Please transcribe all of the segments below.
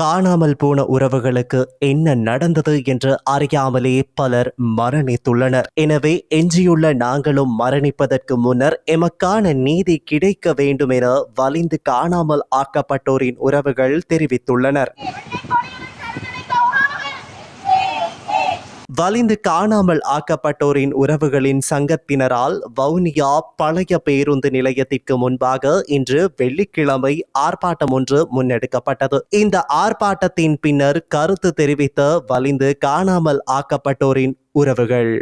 காணாமல் போன உறவுகளுக்கு என்ன நடந்தது என்று அறியாமலே பலர் மரணித்துள்ளனர். எனவே எஞ்சியுள்ள நாங்களும் மரணிப்பதற்கு முன்னர் எமக்கான நீதி கிடைக்க வேண்டும் என வலிந்து காணாமல் ஆக்கப்பட்டோரின் உறவுகள் தெரிவித்துள்ளனர். வலிந்து காணாமல் ஆக்கப்பட்டோரின் உறவுகளின் சங்கத்தினரால் வவுனியா பழைய பேருந்து நிலையத்திற்கு முன்பாக இன்று வெள்ளிக்கிழமை ஆர்ப்பாட்டம் ஒன்று முன்னெடுக்கப்பட்டது. இந்த ஆர்ப்பாட்டத்தின் பின்னர் கருத்து தெரிவித்த வலிந்து காணாமல் ஆக்கப்பட்டோரின் உறவுகள்.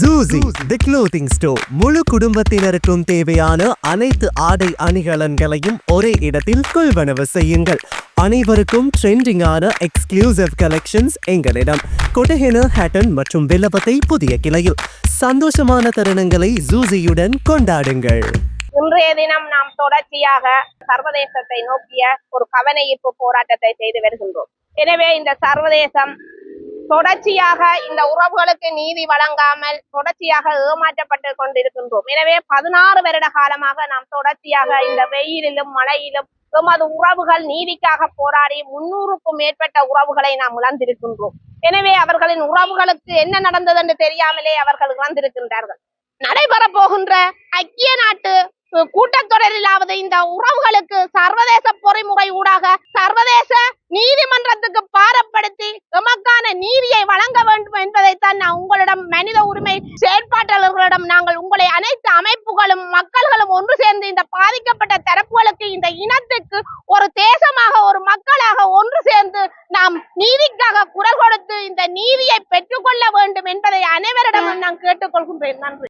ஜூசி தி க்ளோத்திங் ஸ்டோர் முழு குடும்பத்தினருக்கும் தேவையான அனைத்து ஆடை அணிகலன்களையும் ஒரே இடத்தில் கொள்வனவு செய்யுங்கள். அனைவருக்கும் ட்ரெண்டிங்கான எக்ஸ்க்ளூசிவ் கலெக்ஷன்ஸ் எங்களிடம். கொட்டஹென ஹேட்டன் மற்றும் வில்லபத்தை புதிய கிளையில். சந்தோஷமான தருணங்களை ஜூசியுடன் கொண்டாடுங்கள். இன்றைய தினம் நாம் தொடர்ச்சியாக சர்வதேசத்தை நோக்கிய ஒரு கவன ஈர்ப்பு போராட்டத்தை செய்து வருகின்றோம். எனவே இந்த சர்வதேசம் தொடர்ச்சியாக இந்த உறவுகளுக்கு நீதி வழங்காமல் தொடர்ச்சியாக ஏமாற்றப்பட்டு கொண்டிருக்கின்றோம். எனவே பதினாறு வருட காலமாக நாம் தொடர்ச்சியாக இந்த வெயிலிலும் மழையிலும் எமது உறவுகள் நீதிக்காக போராடி முன்னூறுக்கும் மேற்பட்ட உறவுகளை நாம் இழந்திருக்கின்றோம். எனவே அவர்களின் உறவுகளுக்கு என்ன நடந்தது என்று தெரியாமலே அவர்கள் இழந்திருக்கின்றார்கள். நடைபெற போகின்ற ஐக்கிய நாட்டு கூட்டத்தொடரிலாவது இந்த உறவுகளுக்கு சர்வதேச பொறிமுறை ஊடாக சர்வதேச நீதிமன்றத்துக்கு பாரப்படுத்தி எமக்கான நீதியை வழங்க வேண்டும் என்பதைத்தான் நான் உங்களிடம் மனித உரிமை செயற்பாட்டாளர்களிடம் நாங்கள் உங்களை அனைத்து அமைப்புகளும் மக்கள் ஒன்று சேர்ந்து இந்த பாதிக்கப்பட்ட தரப்புகளுக்கு இந்த இனத்துக்கு ஒரு தேசமாக ஒரு மக்களாக ஒன்று சேர்ந்து நாம் நீதிக்காக குரல் கொடுத்து இந்த நீதியை பெற்றுக்கொள்ள வேண்டும் என்பதை அனைவரிடமும் நான் கேட்டுக்கொள்கின்றேன். நன்றி.